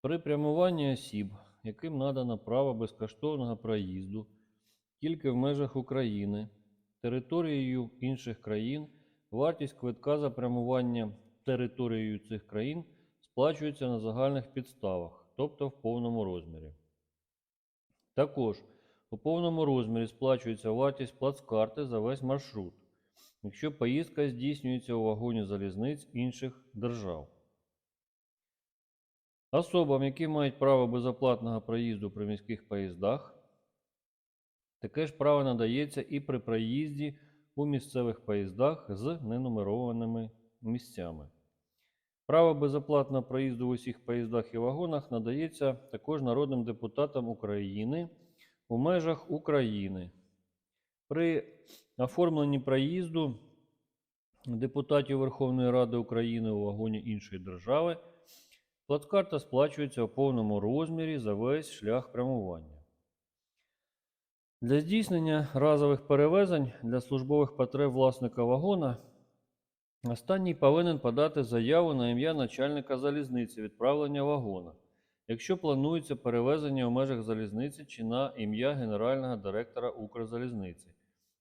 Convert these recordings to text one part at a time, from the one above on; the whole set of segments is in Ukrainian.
При прямуванні осіб, яким надано право безкоштовного проїзду тільки в межах України, територією інших країн, вартість квитка за прямування територією цих країн сплачується на загальних підставах, тобто в повному розмірі. Також у повному розмірі сплачується вартість плацкарти за весь маршрут, якщо поїздка здійснюється у вагоні залізниць інших держав. Особам, які мають право безоплатного проїзду при міських поїздах, таке ж право надається і при проїзді у місцевих поїздах з ненумерованими місцями. Право безоплатного проїзду в усіх поїздах і вагонах надається також народним депутатам України у межах України. При оформленні проїзду депутатів Верховної Ради України у вагоні іншої держави плацкарта сплачується у повному розмірі за весь шлях прямування. Для здійснення разових перевезень для службових потреб власника вагона останній повинен подати заяву на ім'я начальника залізниці відправлення вагона, якщо планується перевезення у межах залізниці чи на ім'я генерального директора Укрзалізниці,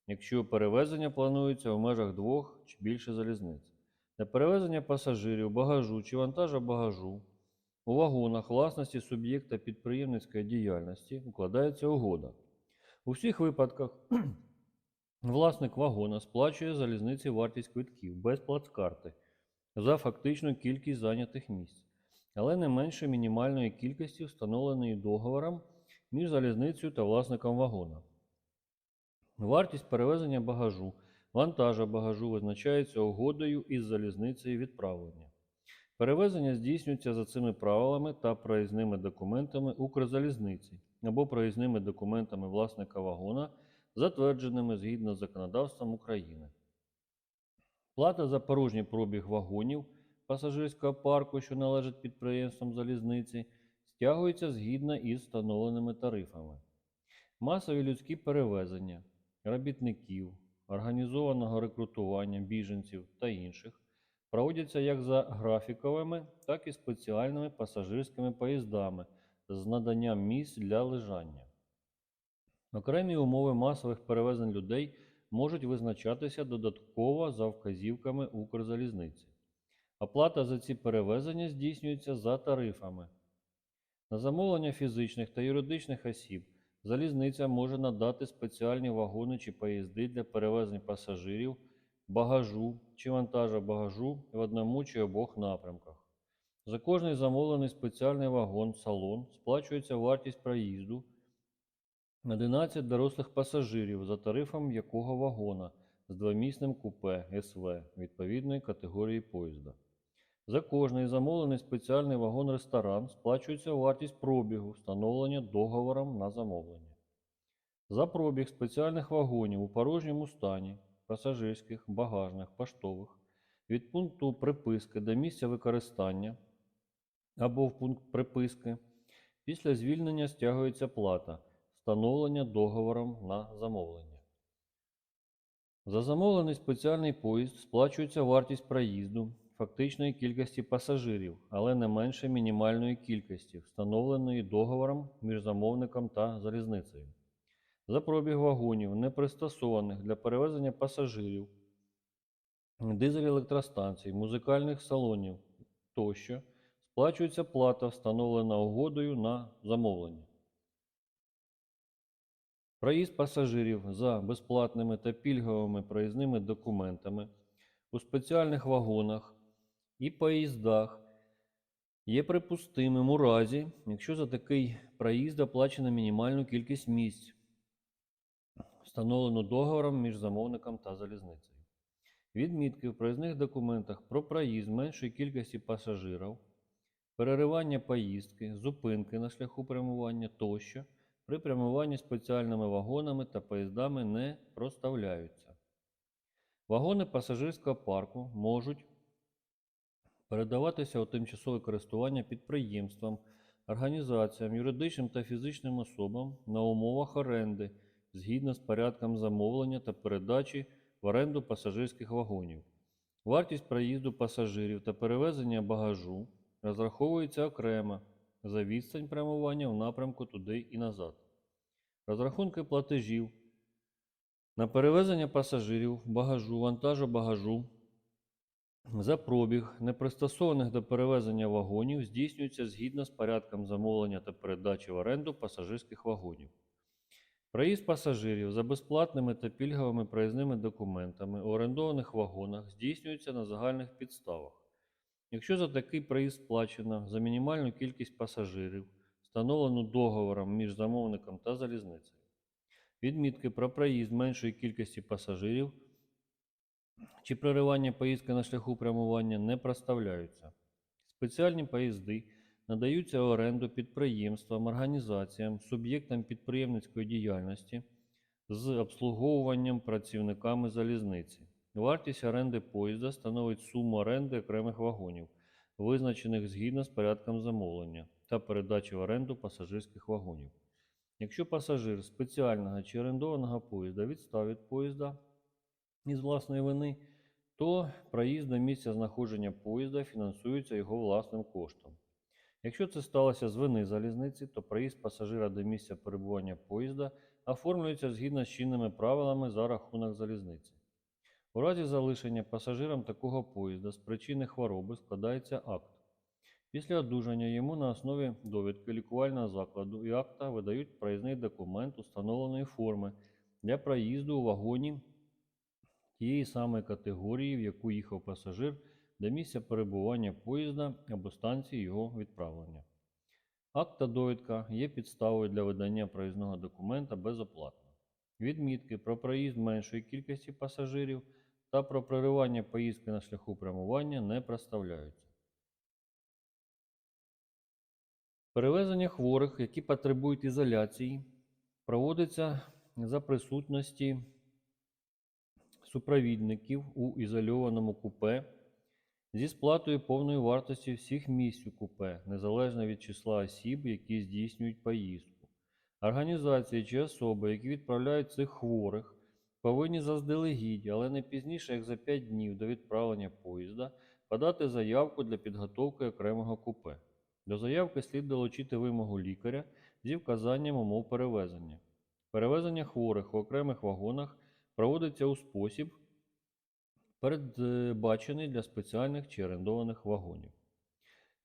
якщо перевезення планується у межах двох чи більше залізниць. Для перевезення пасажирів, багажу чи вантажа багажу у вагонах власності суб'єкта підприємницької діяльності укладається угода. У всіх випадках власник вагона сплачує залізниці вартість квитків без плацкарти за фактичну кількість зайнятих місць, але не менше мінімальної кількості, встановленої договором між залізницею та власником вагона. Вартість перевезення багажу, вантажа багажу визначається угодою із залізницею відправлення. Перевезення здійснюється за цими правилами та проїзними документами Укрзалізниці або проїзними документами власника вагона, затвердженими згідно з законодавством України. Плата за порожній пробіг вагонів пасажирського парку, що належить підприємствам залізниці, стягується згідно із встановленими тарифами. Масові людські перевезення робітників, організованого рекрутування біженців та інших проводяться як за графіковими, так і спеціальними пасажирськими поїздами з наданням місць для лежання. Окремі умови масових перевезень людей можуть визначатися додатково за вказівками Укрзалізниці. Оплата за ці перевезення здійснюється за тарифами. На замовлення фізичних та юридичних осіб залізниця може надати спеціальні вагони чи поїзди для перевезень пасажирів, багажу чи вантажа багажу в одному чи обох напрямках. За кожний замовлений спеціальний вагон, салон сплачується вартість проїзду 11 дорослих пасажирів за тарифом якого вагона з двомісним купе СВ відповідної категорії поїзда. За кожний замовлений спеціальний вагон-ресторан сплачується вартість пробігу, встановлення договором на замовлення. За пробіг спеціальних вагонів у порожньому стані, пасажирських, багажних, поштових, від пункту приписки до місця використання або в пункт приписки, після звільнення стягується плата, встановлення договором на замовлення. За замовлений спеціальний поїзд сплачується вартість проїзду фактичної кількості пасажирів, але не менше мінімальної кількості, встановленої договором між замовником та залізницею. За пробіг вагонів, не пристосованих для перевезення пасажирів, дизель-електростанцій, музикальних салонів тощо, сплачується плата, встановлена угодою на замовлення. Проїзд пасажирів за безплатними та пільговими проїзними документами у спеціальних вагонах і поїздах є припустимим у разі, якщо за такий проїзд оплачена мінімальну кількість місць, встановлену договором між замовником та залізницею. Відмітки в проїзних документах про проїзд меншої кількості пасажирів, переривання поїздки, зупинки на шляху прямування тощо при прямуванні спеціальними вагонами та поїздами не проставляються. Вагони пасажирського парку можуть передаватися у тимчасове користування підприємствам, організаціям, юридичним та фізичним особам на умовах оренди згідно з порядком замовлення та передачі в оренду пасажирських вагонів. Вартість проїзду пасажирів та перевезення багажу розраховується окремо за відстань прямування в напрямку туди і назад. Розрахунки платежів на перевезення пасажирів, багажу, вантажу багажу за пробіг, непристосованих до перевезення вагонів, здійснюється згідно з порядком замовлення та передачі в оренду пасажирських вагонів. Проїзд пасажирів за безплатними та пільговими проїзними документами у орендованих вагонах здійснюється на загальних підставах. Якщо за такий проїзд сплачено за мінімальну кількість пасажирів, встановлену договором між замовником та залізницею, відмітки про проїзд меншої кількості пасажирів чи проривання поїздки на шляху прямування не проставляються. Спеціальні поїзди надаються в оренду підприємствам, організаціям, суб'єктам підприємницької діяльності з обслуговуванням працівниками залізниці. Вартість оренди поїзда становить суму оренди окремих вагонів, визначених згідно з порядком замовлення та передачі в оренду пасажирських вагонів. Якщо пасажир спеціального чи орендованого поїзда відстав від поїзда із власної вини, то проїзд до місця знаходження поїзда фінансується його власним коштом. Якщо це сталося з вини залізниці, то проїзд пасажира до місця перебування поїзда оформлюється згідно з чинними правилами за рахунок залізниці. У разі залишення пасажирам такого поїзда з причини хвороби складається акт. Після одужання йому на основі довідки лікувального закладу і акта видають проїзний документ установленої форми для проїзду у вагоні тієї самої категорії, в яку їхав пасажир до місця перебування поїзда або станції його відправлення. Акт та довідка є підставою для видання проїзного документа безоплатно. Відмітки про проїзд меншої кількості пасажирів та про проривання поїздки на шляху прямування не проставляються. Перевезення хворих, які потребують ізоляції, проводиться за присутності супровідників у ізольованому купе зі сплатою повної вартості всіх місць у купе, незалежно від числа осіб, які здійснюють поїздку. Організації чи особи, які відправляють цих хворих, повинні заздалегідь, але не пізніше, як за 5 днів до відправлення поїзда, подати заявку для підготовки окремого купе. До заявки слід долучити вимогу лікаря зі вказанням умов перевезення. Перевезення хворих у окремих вагонах проводиться у спосіб, передбачений для спеціальних чи орендованих вагонів.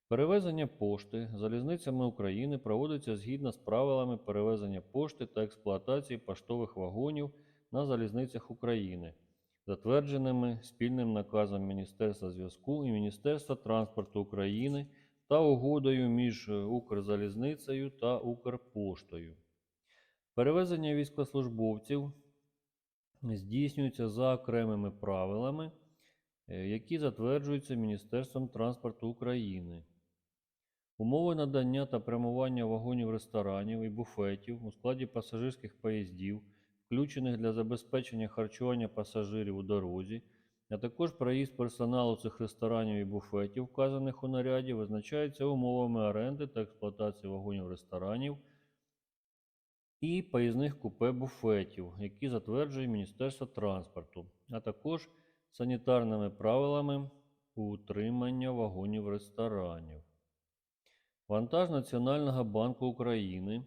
Перевезення пошти залізницями України проводиться згідно з правилами перевезення пошти та експлуатації поштових вагонів на залізницях України, затвердженими спільним наказом Міністерства зв'язку і Міністерства транспорту України та угодою між Укрзалізницею та Укрпоштою. Перевезення військовослужбовців здійснюється за окремими правилами, е, які затверджуються Міністерством транспорту України. Умови надання та прямування вагонів ресторанів і буфетів у складі пасажирських поїздів, включених для забезпечення харчування пасажирів у дорозі, а також проїзд персоналу цих ресторанів і буфетів, вказаних у наряді, визначаються умовами оренди та експлуатації вагонів ресторанів і поїзних купе буфетів, які затверджує Міністерство транспорту, а також санітарними правилами утримання вагонів ресторанів. Вантаж Національного банку України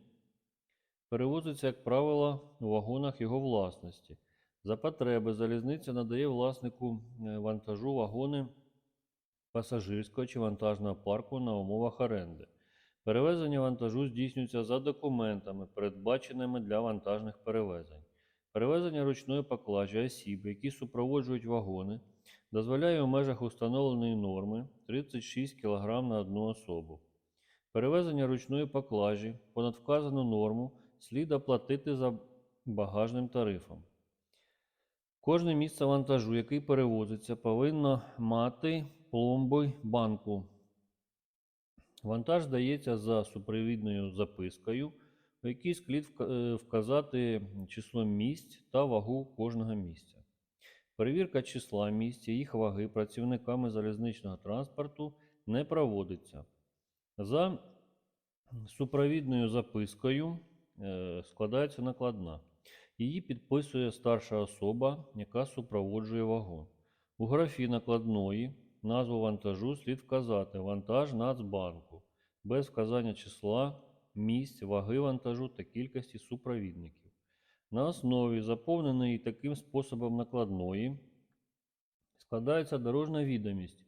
перевозиться, як правило, у вагонах його власності. За потреби залізниця надає власнику е, вантажу вагони пасажирського чи вантажного парку на умовах оренди. Перевезення вантажу здійснюється за документами, передбаченими для вантажних перевезень. Перевезення ручної поклажі осіб, які супроводжують вагони, дозволяє у межах установленої норми 36 кг на одну особу. Перевезення ручної поклажі понад вказану норму слід оплатити за багажним тарифом. Кожне місце вантажу, який перевозиться, повинно мати пломби банку. Вантаж здається за супровідною запискою, у якій слід е, вказати число місць та вагу кожного місця. Перевірка числа місць і їх ваги працівниками залізничного транспорту не проводиться. За супровідною запискою е, складається накладна. Її підписує старша особа, яка супроводжує вагон. У графі накладної назву вантажу слід вказати вантаж Нацбанку. без вказання числа, місць, ваги вантажу та кількості супровідників. На основі заповненої таким способом накладної складається дорожня відомість,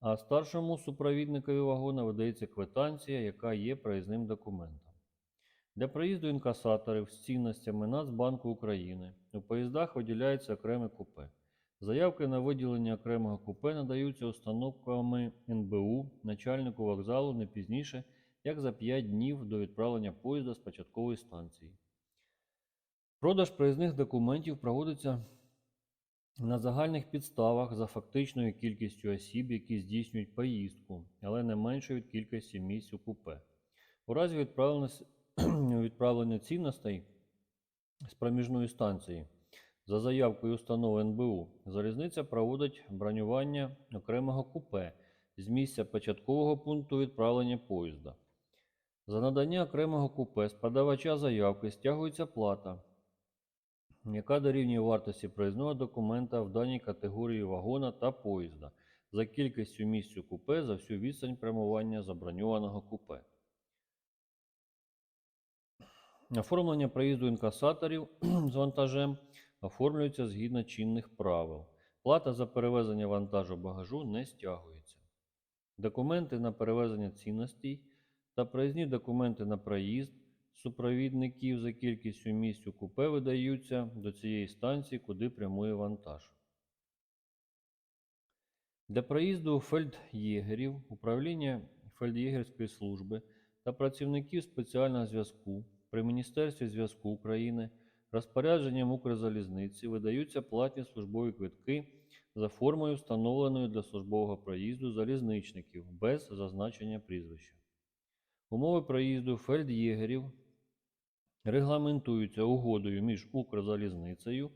а старшому супровідникові вагона видається квитанція, яка є проїзним документом. Для проїзду інкасаторів з цінностями Нацбанку України у поїздах виділяється окреме купе. Заявки на виділення окремого купе надаються установками НБУ начальнику вокзалу не пізніше, як за 5 днів до відправлення поїзда з початкової станції. Продаж проїзних документів проводиться на загальних підставах за фактичною кількістю осіб, які здійснюють поїздку, але не менше від кількості місць у купе. У разі відправлення, цінностей з проміжної станції за заявкою установи НБУ залізниця проводить бронювання окремого купе з місця початкового пункту відправлення поїзда. За надання окремого купе з подавача заявки стягується плата, яка дорівнює вартості проїзного документа в даній категорії вагона та поїзда за кількістю місць у купе за всю відстань прямування заброньованого купе. Оформлення проїзду інкасаторів з вантажем оформлюється згідно чинних правил. Плата за перевезення вантажу багажу не стягується. Документи на перевезення цінностей та проїзні документи на проїзд супровідників за кількістю місць у купе видаються до цієї станції, куди прямує вантаж. Для проїзду фельд'єгерів, управління фельд'єгерської служби та працівників спеціального зв'язку при Міністерстві зв'язку України розпорядженням Укрзалізниці видаються платні службові квитки за формою, встановленою для службового проїзду залізничників без зазначення прізвища. Умови проїзду фельд'єгерів регламентуються угодою між Укрзалізницею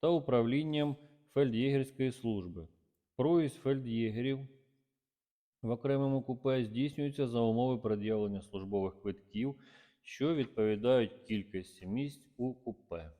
та управлінням фельд'єгерської служби. Проїзд фельд'єгерів в окремому купе здійснюється за умови пред'явлення службових квитків, що відповідають кількості місць у купе.